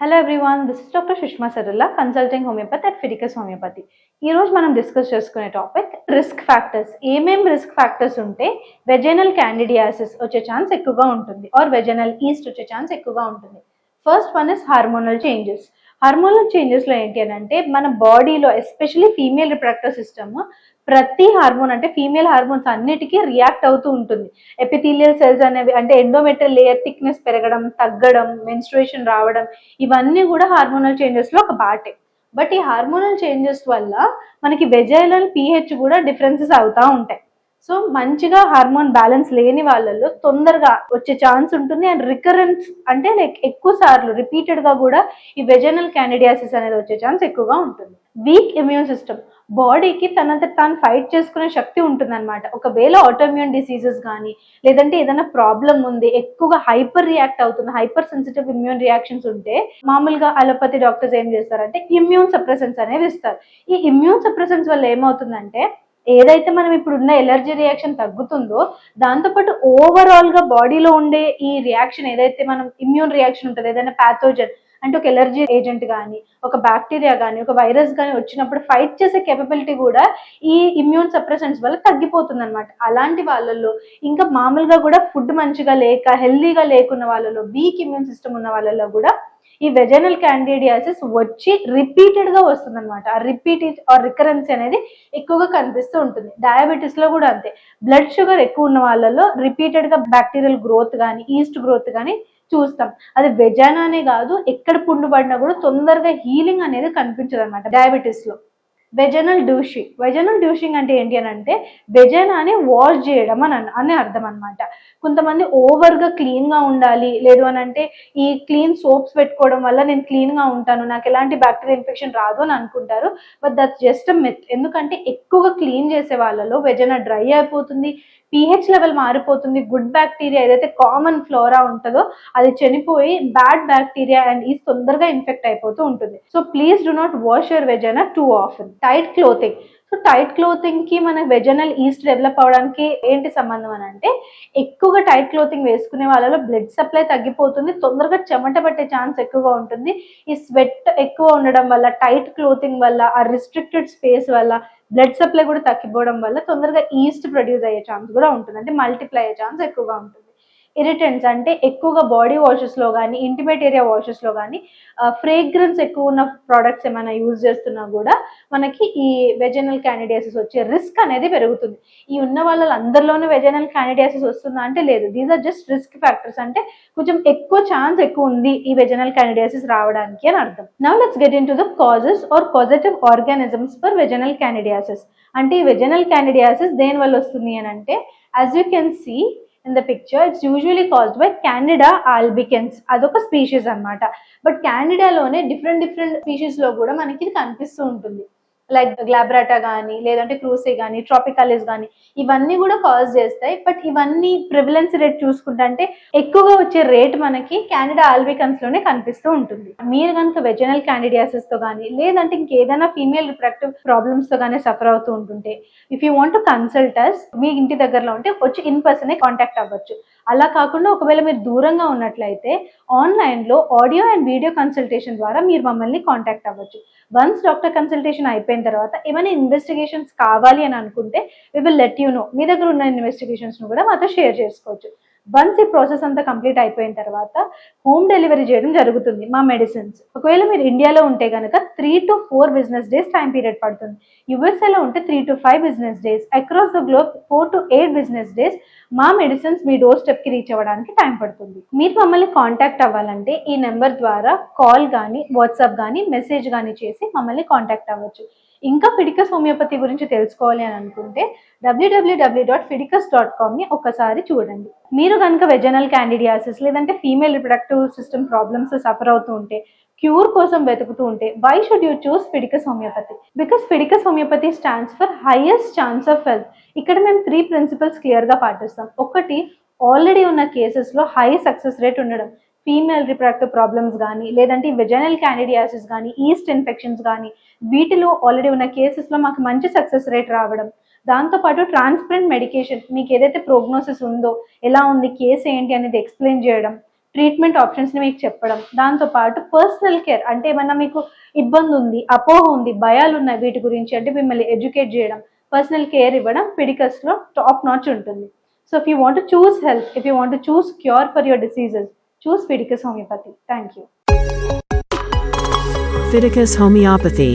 Hello everyone this is doctor Sushma Sarulla consulting homeopathy at Fiticus homeopathy ఈ రోజు మనం discuss చేసుకునే topic risk factors ఏమేం risk factors ఉంటే వెజనల్ క్యాండిడియాసిస్ వచ్చే ఛాన్స్ ఎక్కువగా ఉంటుంది ఆర్ వెజనల్ ఈస్ట్ వచ్చే ఛాన్స్ ఎక్కువగా ఉంటుంది. First one is hormonal changes hormonal చేంజెస్లో ఏంటి అని అంటే మన బాడీలో ఎస్పెషలీ ఫీమేల్ రిప్రొడక్టివ్ సిస్టమ్ ప్రతి హార్మోన్ అంటే ఫీమేల్ హార్మోన్స్ అన్నిటికీ రియాక్ట్ అవుతూ ఉంటుంది. ఎపిథీలియల్ సెల్స్ అనేవి అంటే ఎండోమెట్రియల్ లేయర్ థిక్నెస్ పెరగడం తగ్గడం మెన్స్ట్రుయేషన్ రావడం ఇవన్నీ కూడా హార్మోనల్ చేంజెస్లో ఒక పార్టే. బట్ ఈ హార్మోనల్ చేంజెస్ వల్ల మనకి వెజైలల్ పిహెచ్ కూడా డిఫరెన్సెస్ అవుతా ఉంటాయి. సో మంచిగా హార్మోన్ బ్యాలెన్స్ లేని వాళ్ళల్లో తొందరగా వచ్చే ఛాన్స్ ఉంటుంది అండ్ రికరెన్స్ అంటే లైక్ ఎక్కువ సార్లు రిపీటెడ్గా కూడా ఈ వెజనల్ క్యాండిడియాసిస్ అనేది వచ్చే ఛాన్స్ ఎక్కువగా ఉంటుంది. వీక్ ఇమ్యూన్ సిస్టమ్ బాడీకి తనంత తాను ఫైట్ చేసుకునే శక్తి ఉంటుందన్నమాట. ఒకవేళ ఆటోమ్యూన్ డిసీజెస్ కానీ లేదంటే ఏదైనా ప్రాబ్లం ఉంది ఎక్కువగా హైపర్ రియాక్ట్ అవుతుంది హైపర్ సెన్సిటివ్ ఇమ్యూన్ రియాక్షన్స్ ఉంటే మామూలుగా అలోపతి డాక్టర్స్ ఏం చేస్తారంటే ఇమ్యూన్ సప్రెసెన్స్ అనేవి ఇస్తారు. ఈ ఇమ్యూన్ సప్రెసెన్స్ వల్ల ఏమవుతుందంటే ఏదైతే మనం ఇప్పుడు ఉన్న ఎలర్జీ రియాక్షన్ తగ్గుతుందో దాంతోపాటు ఓవరాల్గా బాడీలో ఉండే ఈ రియాక్షన్ ఏదైతే మనం ఇమ్యూన్ రియాక్షన్ ఉంటుంది ఏదైనా ప్యాథోజన్ అంటే ఒక ఎలర్జీ ఏజెంట్ కానీ ఒక బ్యాక్టీరియా కానీ ఒక వైరస్ కానీ వచ్చినప్పుడు ఫైట్ చేసే కేపబిలిటీ కూడా ఈ ఇమ్యూన్ సప్రెసెన్స్ వల్ల తగ్గిపోతుంది అనమాట అలాంటి వాళ్ళల్లో ఇంకా మామూలుగా కూడా ఫుడ్ మంచిగా లేక హెల్దీగా లేకున్న వాళ్ళలో వీక్ ఇమ్యూన్ సిస్టమ్ ఉన్న వాళ్ళలో కూడా ఈ వెజనల్ క్యాండిడియాసిస్ వచ్చి రిపీటెడ్గా వస్తుంది అనమాట ఆ రిపీట్ ఆర్ రికరెన్స్ అనేది ఎక్కువగా కనిపిస్తూ ఉంటుంది. డయాబెటీస్లో కూడా అంతే. బ్లడ్ షుగర్ ఎక్కువ ఉన్న వాళ్ళలో రిపీటెడ్గా బ్యాక్టీరియల్ గ్రోత్ కానీ ఈస్ట్ గ్రోత్ కానీ చూస్తాం. అది వెజానానే కాదు ఎక్కడ పుండు పడినా కూడా తొందరగా హీలింగ్ అనేది కనిపించదు అనమాట డయాబెటీస్లో. వెజనల్ డ్యూషింగ్ వెజనల్ డ్యూషింగ్ అంటే ఏంటి అని అంటే వెజనాని వాష్ చేయడం అని అని అర్థం అనమాట కొంతమంది ఓవర్గా క్లీన్గా ఉండాలి. లేదు అని అంటే ఈ క్లీన్ సోప్స్ పెట్టుకోవడం వల్ల నేను క్లీన్గా ఉంటాను. నాకు ఎలాంటి బ్యాక్టీరియా ఇన్ఫెక్షన్ రాదు అని అనుకుంటారు. బట్ దట్ జస్ట్ మిత్ ఎందుకంటే ఎక్కువగా క్లీన్ చేసే వాళ్ళలో వెజన డ్రై అయిపోతుంది. పిహెచ్ లెవెల్ మారిపోతుంది. గుడ్ బ్యాక్టీరియా ఏదైతే కామన్ ఫ్లోరా ఉంటుందో అది చనిపోయి బ్యాడ్ బ్యాక్టీరియా అండ్ ఈజ్ తొందరగా ఇన్ఫెక్ట్ అయిపోతూ ఉంటుంది. So please do not wash your vagina too often tight clothing so tight క్లోతింగ్కి మనకు వెజనల్ ఈస్ట్ డెవలప్ అవడానికి ఏంటి సంబంధం అని అంటే ఎక్కువగా టైట్ క్లోతింగ్ వేసుకునే వాళ్ళలో బ్లడ్ సప్లై తగ్గిపోతుంది తొందరగా చెమట పట్టే ఛాన్స్ ఎక్కువగా ఉంటుంది. ఈ స్వెట్ ఎక్కువ ఉండడం వల్ల టైట్ క్లోతింగ్ వల్ల ఆ రిస్ట్రిక్టెడ్ స్పేస్ వల్ల బ్లడ్ సప్లై కూడా తగ్గిపోవడం వల్ల తొందరగా ఈస్ట్ ప్రొడ్యూస్ అయ్యే ఛాన్స్ కూడా ఉంటుంది. అంటే మల్టిప్లై అయ్యే ఛాన్స్ ఎక్కువగా ఉంటుంది. ఇరిటెంట్స్ అంటే ఎక్కువగా బాడీ వాషెస్లో కానీ ఇంటిమేట్ ఏరియా వాషెస్లో కానీ ఫ్రేగ్రెన్స్ ఎక్కువ ఉన్న ప్రోడక్ట్స్ ఏమైనా యూజ్ చేస్తున్నా కూడా మనకి ఈ వెజనల్ క్యాండిడియాసిస్ వచ్చే రిస్క్ అనేది పెరుగుతుంది. ఈ ఉన్న వాళ్ళందరిలోనూ వెజనల్ క్యాండిడియాసిస్ వస్తుందా అంటే లేదు. These are just risk factors అంటే కొంచెం ఎక్కువ ఛాన్స్ ఎక్కువ ఉంది ఈ వెజనల్ క్యాండిడియాసిస్ రావడానికి అని అర్థం. Now let's get into the causes are positive organisms for vaginal candidiasis అంటే ఈ వెజనల్ క్యాండిడియాసిస్ దేని వల్ల వస్తుంది అని అంటే as you can see in the picture it's usually caused by candida albicans అదొక స్పీషీస్ అన్నమాట. బట్ క్యాండిడాలోనే డిఫరెంట్ డిఫరెంట్ స్పీషీస్లో కూడా మనకి ఇది కనిపిస్తూ ఉంటుంది. లైక్ గ్లాబ్రాటా కానీ లేదంటే క్రూసే కానీ ట్రాపికాలిస్ కానీ ఇవన్నీ కూడా కాజ్ చేస్తాయి. బట్ ఇవన్నీ ప్రివిలెన్స్ రేట్ చూసుకుంటే అంటే ఎక్కువగా వచ్చే రేట్ మనకి క్యాండిడా ఆల్బికన్స్లోనే కనిపిస్తూ ఉంటుంది. మీరు కనుక వెజనల్ క్యాండిడియాసిస్తో కానీ లేదంటే ఇంకేదైనా ఫీమేల్ రిప్రొడక్టివ్ ప్రాబ్లమ్స్తో కానీ సఫర్ అవుతూ ఉంటుంటే if you want to consult us మీ ఇంటి దగ్గరలో ఉంటే వచ్చి ఇన్ పర్సనే కాంటాక్ట్ అవ్వచ్చు. అలా కాకుండా ఒకవేళ మీరు దూరంగా ఉన్నట్లయితే ఆన్లైన్లో ఆడియో అండ్ వీడియో కన్సల్టేషన్ ద్వారా మీరు మమ్మల్ని కాంటాక్ట్ అవ్వచ్చు. వన్స్ డాక్టర్ కన్సల్టేషన్ అయిపోయిన తర్వాత ఏమైనా ఇన్వెస్టిగేషన్స్ కావాలి అని అనుకుంటే we will let you know మీ దగ్గర ఉన్న ఇన్వెస్టిగేషన్స్ను కూడా మాతో షేర్ చేసుకోవచ్చు. వన్స్ ఈ ప్రాసెస్ అంతా కంప్లీట్ అయిపోయిన తర్వాత హోమ్ డెలివరీ చేయడం జరుగుతుంది మా మెడిసిన్స్ ఒకవేళ మీరు ఇండియాలో ఉంటే కనుక three to four business days time period పడుతుంది. యుఎస్ఏలో ఉంటే three to five business days across the globe four to eight business days మా మెడిసిన్స్ మీ డోర్ స్టెప్కి రీచ్ అవ్వడానికి టైం పడుతుంది. మీరు మమ్మల్ని కాంటాక్ట్ అవ్వాలంటే ఈ నెంబర్ ద్వారా కాల్ కానీ వాట్సాప్ కానీ మెసేజ్ కానీ చేసి మమ్మల్ని కాంటాక్ట్ అవ్వచ్చు. ఇంకా ఫిడికస్ హోమియోపతి గురించి తెలుసుకోవాలి అని అనుకుంటే డబ్ల్యూడబ్ల్యూడబ్ల్యూ డాట్ ఫిడికస్ డాట్ కామ్ని ఒకసారి చూడండి. మీరు కనుక వెజనల్ క్యాండిడియాసిస్ లేదంటే female reproductive system problems suffer అవుతూ ఉంటే క్యూర్ కోసం వెతుకుతూ ఉంటే why should you choose Fiticus homeopathy? Because Fiticus homeopathy stands for highest chance of health ఇక్కడ మేము త్రీ ప్రిన్సిపల్స్ క్లియర్గా పాటిస్తాం. ఒకటి ఆల్రెడీ ఉన్న కేసెస్లో హై సక్సెస్ రేట్ ఉండడం. ఫీమేల్ రిప్రొడక్టివ్ ప్రాబ్లమ్స్ కానీ లేదంటే వెజనల్ క్యాండిడియాసిస్ కానీ ఈస్ట్ ఇన్ఫెక్షన్స్ కానీ వీటిలో ఆల్రెడీ ఉన్న కేసెస్లో మాకు మంచి సక్సెస్ రేట్ రావడం. దాంతోపాటు ట్రాన్స్పరెంట్ మెడికేషన్ మీకు ఏదైతే ప్రోగ్నోసిస్ ఉందో ఎలా ఉంది కేసు ఏంటి అనేది ఎక్స్ప్లెయిన్ చేయడం ట్రీట్మెంట్ ఆప్షన్స్ని మీకు చెప్పడం. దాంతోపాటు పర్సనల్ కేర్ అంటే ఏమన్నా మీకు ఇబ్బంది ఉంది అపోహ ఉంది భయాలు ఉన్నాయి వీటి గురించి అంటే మిమ్మల్ని ఎడ్యుకేట్ చేయడం. పర్సనల్ కేర్ ఇవ్వడం పిడికస్లో టాప్ నాచ్ ఉంటుంది. So if you want choose health if you want choose cure for your diseases choose Fiticus homeopathy thank you Fiticus Homeopathy